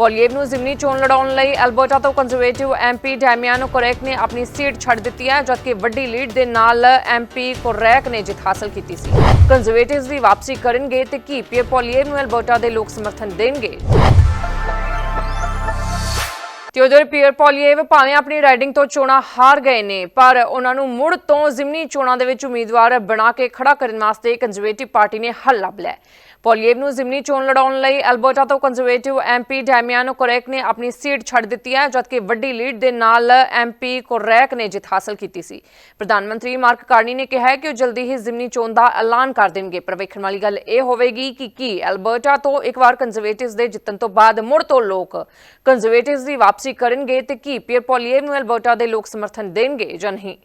ਪੋਲੀਏਵ ਨੂੰ ਜ਼ਿਮਨੀ ਚੋਣ ਲੜਾਉਣ ਲਈ ਐਲਬਰਟਾ ਤੋਂ ਕੰਜ਼ਰਵੇਟਿਵ ਐਮਪੀ ਡੈਮੀਆਨੋ ਕੋਰੈਕ ਨੇ ਆਪਣੀ ਸੀਟ ਛੱਡ ਦਿੱਤੀ ਹੈ, ਜਦਕਿ ਵੱਡੀ ਲੀਡ ਦੇ ਨਾਲ ਐਮਪੀ ਕੋਰੈਕ ਨੇ ਜਿੱਤ ਹਾਸਲ ਕੀਤੀ ਸੀ। ਕੰਜ਼ਰਵੇਟਿਵਸ ਦੀ ਵਾਪਸੀ ਕਰਨਗੇ ਤੇ ਕੀ ਪੀਏ ਪੋਲੀਏਵ ਨੂੰ ਐਲਬਰਟਾ ਦੇ ਲੋਕ ਸਮਰਥਨ ਦੇਣਗੇ? ਥਿਓਡਰ ਪੀਅਰ ਪੋਲੀਏਵ ਭਾਵੇਂ ਆਪਣੀ ਰਾਈਡਿੰਗ ਤੋਂ ਚੋਣਾਂ ਹਾਰ ਗਏ ਨੇ, ਪਰ ਉਹਨਾਂ ਨੂੰ ਮੁੜ ਤੋਂ ਜ਼ਿਮਨੀ ਚੋਣਾਂ ਦੇ ਵਿੱਚ ਉਮੀਦਵਾਰ ਬਣਾ ਕੇ ਖੜਾ ਕਰਨ ਵਾਸਤੇ ਕੰਜ਼ਰਵੇਟਿਵ ਪਾਰਟੀ ਨੇ ਹੱਲ ਲੱਭ ਲਿਆ ਪੋਲੀਏਵ ਨੂੰ ਜ਼ਿਮਨੀ ਚੋਣ ਲੜਾਉਣ ਲਈ ਐਲਬਰਟਾ ਤੋਂ ਕੰਜ਼ਰਵੇਟਿਵ ਐਮਪੀ ਡੈਮੀਆਨੋ ਕੋਰੈਕ ਨੇ ਆਪਣੀ ਸੀਟ ਛੱਡ ਦਿੱਤੀ ਹੈ, ਜਦਕਿ ਵੱਡੀ ਲੀਡ ਦੇ ਨਾਲ ਐਮਪੀ ਕੋਰੈਕ ਨੇ ਜਿੱਤ ਹਾਸਲ ਕੀਤੀ ਸੀ। ਪ੍ਰਧਾਨ ਮੰਤਰੀ ਮਾਰਕ ਕਾਰਨੀ ਨੇ ਕਿਹਾ ਕਿ ਉਹ ਜਲਦੀ ਹੀ ਜ਼ਿਮਨੀ ਚੋਣ ਦਾ ਐਲਾਨ ਕਰ ਦੇਣਗੇ। ਪਰ ਵੇਖਣ ਵਾਲੀ ਗੱਲ ਇਹ ਹੋਵੇਗੀ ਕਿ ਕੀ ਐਲਬਰਟਾ ਤੋਂ ਇੱਕ ਵਾਰ ਕੰਜ਼ਰਵੇਟਿਵਸ ਦੇ ਜਿੱਤਣ ਤੋਂ ਬਾਅਦ ਮੁੜ ਤੋਂ ਲੋਕ ਕੰਜ਼ਰਵੇਟਿਵਸ ਦੀ ਵਾਪਸੀ ਕਰਨਗੇ ਤੇ ਕੀ ਪੀਅਰ ਪੋਲੀਏਵ ਨੂੰ ਐਲਬਰਟਾ ਦੇ ਲੋਕ ਸਮਰਥਨ ਦੇਣਗੇ ਜਾਂ ਨਹੀਂ।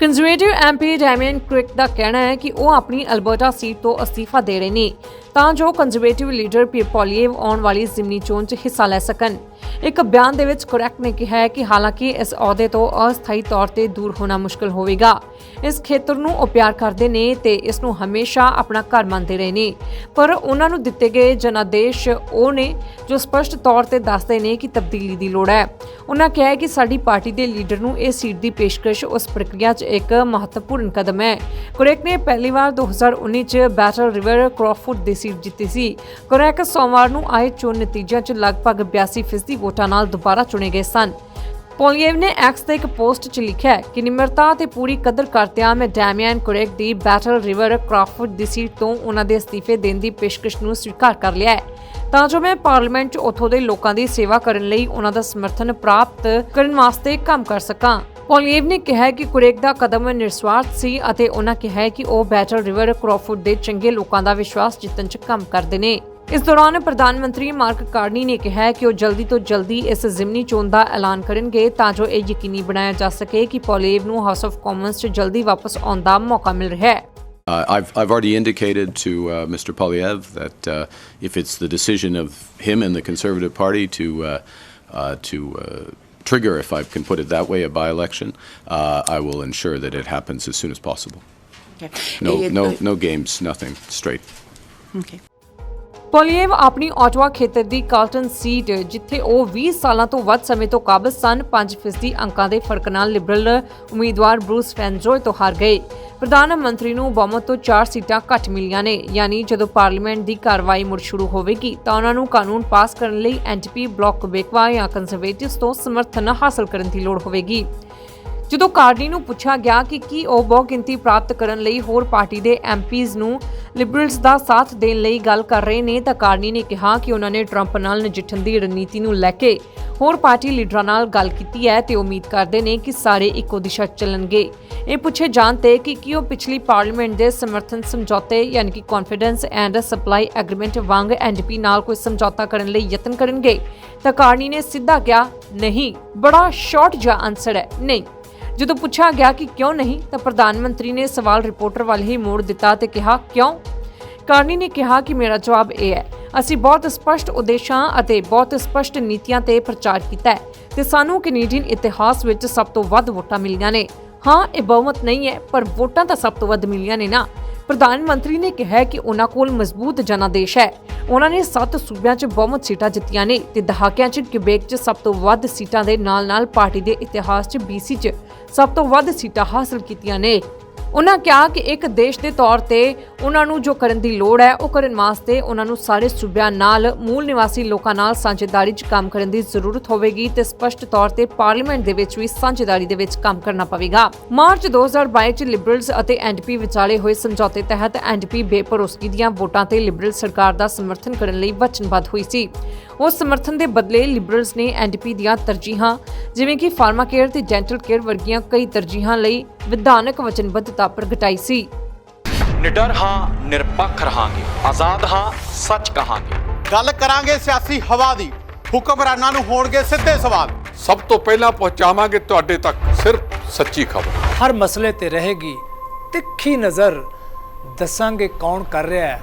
ਕੰਜ਼ਰਵੇਟਿਵ ਐਮਪੀ ਡੈਮੀਅਨ ਕ੍ਰਿਕ ਦਾ ਕਹਿਣਾ ਹੈ ਕਿ ਉਹ ਆਪਣੀ ਅਲਬਰਟਾ ਸੀਟ ਤੋਂ ਅਸਤੀਫਾ ਦੇ ਰਹੇ ਨੇ, ਤਾਂ ਜੋ ਕੰਜ਼ਰਵੇਟਿਵ ਲੀਡਰ ਪੀਰ ਪੋਲੀਏਵ ਆਉਣ ਵਾਲੀ ਜ਼ਿਮਨੀ ਚੋਣ 'ਚ ਹਿੱਸਾ ਲੈ ਸਕਣ। ਇੱਕ ਬਿਆਨ ਦੇ ਵਿੱਚ ਕੁਰੈਕ ਨੇ ਕਿਹਾ ਹੈ ਕਿ ਹਾਲਾਂਕਿ ਇਸ ਅਹੁਦੇ ਤੋਂ ਅਸਥਾਈ ਤੌਰ ਤੇ ਦੂਰ ਹੋਣਾ ਮੁਸ਼ਕਲ ਹੋਵੇਗਾ। ਇਸ ਖੇਤਰ ਨੂੰ ਉਹ ਪਿਆਰ ਕਰਦੇ ਨੇ ਤੇ ਇਸ ਨੂੰ ਹਮੇਸ਼ਾ ਆਪਣਾ ਘਰ ਮੰਨਦੇ ਰਹੇ ਨੇ। ਪਰ ਉਹਨਾਂ ਨੂੰ ਦਿੱਤੇ ਗਏ ਜਨਾਦੇਸ਼ ਉਹ ਨੇ ਜੋ ਸਪਸ਼ਟ ਤੌਰ ਤੇ ਦੱਸਦੇ ਨੇ ਕਿ ਤਬਦੀਲੀ ਦੀ ਲੋੜ ਹੈ। ਉਹਨਾਂ ਕਿਹਾ ਹੈ ਕਿ ਸਾਡੀ ਪਾਰਟੀ ਦੇ ਲੀਡਰ ਨੂੰ ਇਹ ਸੀਟ ਦੀ ਪੇਸ਼ਕਸ਼ ਉਸ ਪ੍ਰਕਿਰਿਆ 'ਚ ਇੱਕ ਮਹੱਤਵਪੂਰਨ ਕਦਮ ਹੈ। ਕੁਰੈਕ ਨੇ ਪਹਿਲੀ ਵਾਰ 2019 'ਚ ਬੈਟਲ ਰਿਵਰ ਕ੍ਰੌਫੋਰਡ ਦੀ ਸੀਟ ਜਿੱਤੀ ਸੀ। ਕੁਰੈਕ ਸੋਮਵਾਰ ਨੂੰ ਆਏ ਚੋਣ ਨਤੀਜਿਆਂ 'ਚ ਲਗਭਗ 82% ਵੋਟਾਂ ਨਾਲ ਦੁਬਾਰਾ ਚੁਣੇ ਗਏ ਸਨ। ਪੋਲੀਏਵ ਨੇ ਐਕਸ ਤੇ ਇੱਕ ਪੋਸਟ 'ਚ ਲਿਖਿਆ ਕਿ ਨਿਮਰਤਾ ਤੇ ਪੂਰੀ ਕਦਰ ਕਰਦਿਆਂ ਮੈਂ ਡੈਮੀਅਨ ਕੁਰੈਕ ਦੀ ਬੈਟਲ ਰਿਵਰ ਕ੍ਰਾਫੋਰਡ ਦੀ ਸੀਟ ਤੋਂ ਉਹਨਾਂ ਦੇ ਅਸਤੀਫੇ ਦੇਣ ਦੀ ਪੇਸ਼ਕਸ਼ ਨੂੰ ਸਵੀਕਾਰ ਕਰ ਲਿਆ ਹੈ। ਤਾਂ ਜੋ ਮੈਂ ਪਾਰਲੀਮੈਂਟ 'ਚ ਉੱਥੋਂ ਦੇ ਲੋਕਾਂ ਦੀ ਸੇਵਾ ਕਰਨ ਲਈ ਉਹਨਾਂ ਦਾ ਸਮਰਥਨ ਪ੍ਰਾਪਤ ਕਰਨ ਵਾਸਤੇ ਕੰਮ ਕਰ ਸਕਾਂ। ਪੋਲੀਏਵ ਨੇ ਕਿਹਾ ਕਿ ਕੁਰੇਕ ਦਾ ਕਦਮ ਨਿਰਸਵਾਰਥ ਸੀ ਅਤੇ ਉਹਨਾਂ ਕਿਹਾ ਕਿ ਉਹ ਬੈਟਲ ਰਿਵਰ ਕ੍ਰਾਫੋਰਡ ਦੇ ਚੰਗੇ ਲੋਕਾਂ ਦਾ ਵਿਸ਼ਵਾਸ ਜਿੱਤਣ 'ਚ ਕੰਮ ਕਰਦੇ ਨੇ। ਇਸ ਦੌਰਾਨ ਪ੍ਰਧਾਨ ਮੰਤਰੀ ਮਾਰਕ ਕਾਰਨੀ ਨੇ ਕਿਹਾ ਹੈ ਕਿ ਉਹ ਜਲਦੀ ਤੋਂ ਜਲਦੀ ਇਸ ਜ਼ਿਮਨੀ ਚੋਣ ਦਾ ਐਲਾਨ ਕਰਨਗੇ ਤਾਂ ਜੋ ਇਹ ਯਕੀਨੀ ਬਣਾਇਆ ਜਾ ਸਕੇ ਕਿ ਪੋਲੀਏਵ ਨੂੰ ਹਾਊਸ ਆਫ ਕਾਮਨਸ 'ਚ ਜਲਦੀ ਵਾਪਸ ਆਉਣ ਦਾ ਮੌਕਾ ਮਿਲ ਰਿਹਾ ਹੈ Uh, I've, I've already indicated to uh, Mr. Polyev that uh, if it's the decision of him and the Conservative Party to, uh, uh, to uh, trigger, if I can put it that way, a by-election, uh, I will ensure that it happens as soon as possible. No, ਇਹ- no, no games, nothing, straight. Okay. ਪੋਲੀਏਵ ਆਪਣੀ Ottawa ਖੇਤਰ ਦੀ ਕਾਲਟਨ seat, ਜਿੱਥੇ ਉਹ 20 ਸਾਲਾਂ ਤੋਂ ਵੱਧ ਸਮੇਂ ਤੋਂ ਕਾਬਜ਼ ਸਨ 5% ਅੰਕਾਂ ਦੇ ਫ਼ਰਕ ਨਾਲ ਲਿਬਰਲ ਉਮੀਦਵਾਰ ਬਰੂਸ ਫੈਨਜੋਏ ਤੋਂ ਹਾਰ ਗਏ। ਪ੍ਰਧਾਨ ਮੰਤਰੀ ਨੂੰ ਬਹੁਮਤ ਤੋਂ 4 ਸੀਟਾਂ ਘੱਟ ਮਿਲੀਆਂ ਨੇ, ਯਾਨੀ ਜਦੋਂ ਪਾਰਲੀਮੈਂਟ ਦੀ ਕਾਰਵਾਈ ਮੁੜ ਸ਼ੁਰੂ ਹੋਵੇਗੀ, ਤਾਂ ਉਹਨਾਂ ਨੂੰ ਕਾਨੂੰਨ ਪਾਸ ਕਰਨ ਲਈ ਐਨਟੀਪੀ ਬਲਾਕ ਕੁਬੇਕਵਾ ਜਾਂ ਕੰਜ਼ਰਵੇਟਿਵਸ ਤੋਂ ਸਮਰਥਨ ਹਾਸਲ ਕਰਨ ਦੀ ਲੋੜ ਹੋਵੇਗੀ। ਜਦੋਂ ਕਾਰਨੀ ਨੂੰ ਪੁੱਛਿਆ ਗਿਆ ਕਿ ਕੀ ਉਹ ਬਹੁਗਿਣਤੀ ਪ੍ਰਾਪਤ ਕਰਨ ਲਈ ਹੋਰ ਪਾਰਟੀ ਦੇ ਐਮਪੀਜ਼ ਨੂੰ ਲਿਬਰਲਸ ਦਾ ਸਾਥ ਦੇਣ ਲਈ ਗੱਲ ਕਰ ਰਹੇ ਨੇ ਤਾਂ ਕਾਰਨੀ ਨੇ ਕਿਹਾ ਕਿ ਉਹਨਾਂ ਨੇ ਟਰੰਪ ਨਾਲ ਨਜਿੱਠਣ ਦੀ ਰਣਨੀਤੀ ਨੂੰ ਲੈ ਕੇ ਹੋਰ ਪਾਰਟੀ ਲੀਡਰਾਂ ਨਾਲ ਗੱਲ ਕੀਤੀ ਹੈ ਤੇ ਉਮੀਦ ਕਰਦੇ ਨੇ ਕਿ ਸਾਰੇ ਇੱਕੋ ਦਿਸ਼ਾ ਚੱਲਣਗੇ। ਇਹ ਪੁੱਛੇ ਜਾਣ ਤੇ ਕਿ ਕੀ ਉਹ ਪਿਛਲੀ ਪਾਰਲੀਮੈਂਟ ਦੇ ਸਮਰਥਨ ਸਮਝੌਤੇ ਯਾਨੀ ਕਿ ਕੌਨਫੀਡੈਂਸ ਐਂਡ ਸਪਲਾਈ ਐਗਰੀਮੈਂਟ ਵਾਂਗ ਐਨਡੀਪੀ ਨਾਲ ਕੋਈ ਸਮਝੌਤਾ ਕਰਨ ਲਈ ਯਤਨ ਕਰਨਗੇ ਤਾਂ ਕਾਰਨੀ ਨੇ ਸਿੱਧਾ ਕਿਹਾ, ਨਹੀਂ, ਬੜਾ ਸ਼ਾਰਟ ਜਿਹਾ ਆਨਸਰ ਹੈ। ਨਹੀਂ। ਜਦੋਂ ਪੁੱਛਿਆ ਗਿਆ ਕਿ ਕਿਉਂ ਨਹੀਂ, ਤਾਂ ਪ੍ਰਧਾਨ ਮੰਤਰੀ ਨੇ ਸਵਾਲ ਰਿਪੋਰਟਰ ਵੱਲ ਹੀ ਮੋੜ ਦਿੱਤਾ ਤੇ ਕਿਹਾ, ਕਿਉਂ? ਕਾਰਨੀ ਨੇ ਕਿਹਾ ਕਿ ਮੇਰਾ ਜਵਾਬ ਇਹ ਹੈ, ਅਸੀਂ ਬਹੁਤ ਸਪਸ਼ਟ ਉਦੇਸ਼ਾਂ ਅਤੇ ਬਹੁਤ ਸਪਸ਼ਟ ਨੀਤੀਆਂ ਤੇ ਪ੍ਰਚਾਰ ਕੀਤਾ ਹੈ ਤੇ ਸਾਨੂੰ ਕੈਨੇਡੀਅਨ ਇਤਿਹਾਸ ਵਿੱਚ ਸਭ ਤੋਂ ਵੱਧ ਵੋਟਾਂ ਮਿਲੀਆਂ ਨੇ। ਹਾਂ, ਇਹ ਬਹੁਮਤ ਨਹੀਂ ਹੈ, ਪਰ ਵੋਟਾਂ ਤਾਂ ਸਭ ਤੋਂ ਵੱਧ ਮਿਲੀਆਂ ਨੇ ਨਾ। ਪ੍ਰਧਾਨ ਮੰਤਰੀ ਨੇ ਕਿਹਾ ਕਿ ਉਹਨਾਂ ਕੋਲ ਮਜ਼ਬੂਤ ਜਨਾਦੇਸ਼ ਹੈ। ਉਹਨਾਂ ਨੇ 7 ਸੂਬਿਆਂ 'ਚ ਬਹੁਮਤ ਸੀਟਾਂ ਜਿੱਤੀਆਂ ਨੇ ਤੇ ਦਹਾਕਿਆਂ 'ਚ ਕਿਬੇਕ 'ਚ ਸਭ ਤੋਂ ਵੱਧ ਸੀਟਾਂ ਦੇ ਨਾਲ-ਨਾਲ ਪਾਰਟੀ ਦੇ ਇਤਿਹਾਸ 'ਚ BC 'ਚ ਸਭ ਤੋਂ ਵੱਧ ਸੀਟਾਂ ਹਾਸਲ ਕੀਤੀਆਂ ਨੇ। ਉਹਨਾਂ ਕਿਹਾ ਕਿ ਇੱਕ ਦੇਸ਼ ਦੇ ਤੌਰ ਤੇ ਉਹਨਾਂ ਨੂੰ ਜੋ ਕਰਨ ਦੀ ਲੋੜ ਹੈ, ਉਹ ਕਰਨ ਵਾਸਤੇ ਉਹਨਾਂ ਨੂੰ ਸਾਰੇ ਸੂਬਿਆਂ ਨਾਲ, ਮੂਲ ਨਿਵਾਸੀ ਲੋਕਾਂ ਨਾਲ ਸਾਂਝੇਦਾਰੀ 'ਚ ਕੰਮ ਕਰਨ ਦੀ ਜ਼ਰੂਰਤ ਹੋਵੇਗੀ ਤੇ ਸਪਸ਼ਟ ਤੌਰ ਤੇ ਪਾਰਲੀਮੈਂਟ ਦੇ ਵਿੱਚ ਵੀ ਸਾਂਝੇਦਾਰੀ ਦੇ ਵਿੱਚ ਕੰਮ ਕਰਨਾ ਪਵੇਗਾ। ਮਾਰਚ 2022 'ਚ ਲਿਬਰਲਸ ਅਤੇ ਐਨਡੀਪੀ ਵਿਚਾਲੇ ਹੋਏ ਸਮਝੌਤੇ ਤਹਿਤ ਐਨਡੀਪੀ ਬੇਪਰੋਸਗੀ ਦੀਆਂ ਵੋਟਾਂ ਤੇ ਲਿਬਰਲ ਸਰਕਾਰ ਦਾ ਸਮਰਥਨ ਕਰਨ ਲਈ ਵਚਨਬੱਧ ਹੋਈ ਸੀ। ਉਸ ਸਮਰਥਨ ਦੇ ਬਦਲੇ ਲਿਬਰਲਸ ਨੇ ਐਨਡੀਪੀ ਦੀਆਂ ਤਰਜੀਹਾਂ ਜਿਵੇਂ ਕਿ ਫਾਰਮਾ ਕੇਅਰ ਤੇ ਡੈਂਟਲ ਕੇਅਰ ਵਰਗੀਆਂ ਕਈ ਤਰਜੀਹਾਂ ਲਈ ਵਿਧਾਨਕ ਵਚਨਬੱਧਤਾ ਪ੍ਰਗਟਾਈ ਸੀ। ਨਿਡਰ ਹਾਂ ਨਿਰਪੱਖ ਰਹਾਂਗੇ। ਆਜ਼ਾਦ ਹਾਂ ਸੱਚ ਕਹਾਂਗੇ। ਗੱਲ ਕਰਾਂਗੇ ਸਿਆਸੀ ਹਵਾ ਦੀ। ਹੁਕਮਰਾਨਾਂ ਨੂੰ ਹੋਣਗੇ ਸਿੱਧੇ ਸਵਾਲ। ਸਭ ਤੋਂ ਪਹਿਲਾਂ ਪਹੁੰਚਾਵਾਂਗੇ ਤੁਹਾਡੇ ਤੱਕ ਸਿਰਫ ਸੱਚੀ ਖਬਰ। ਹਰ ਮਸਲੇ ਤੇ ਰਹੇਗੀ ਤਿੱਖੀ ਨਜ਼ਰ। ਦੱਸਾਂਗੇ ਕੌਣ ਕਰ ਰਿਹਾ ਹੈ।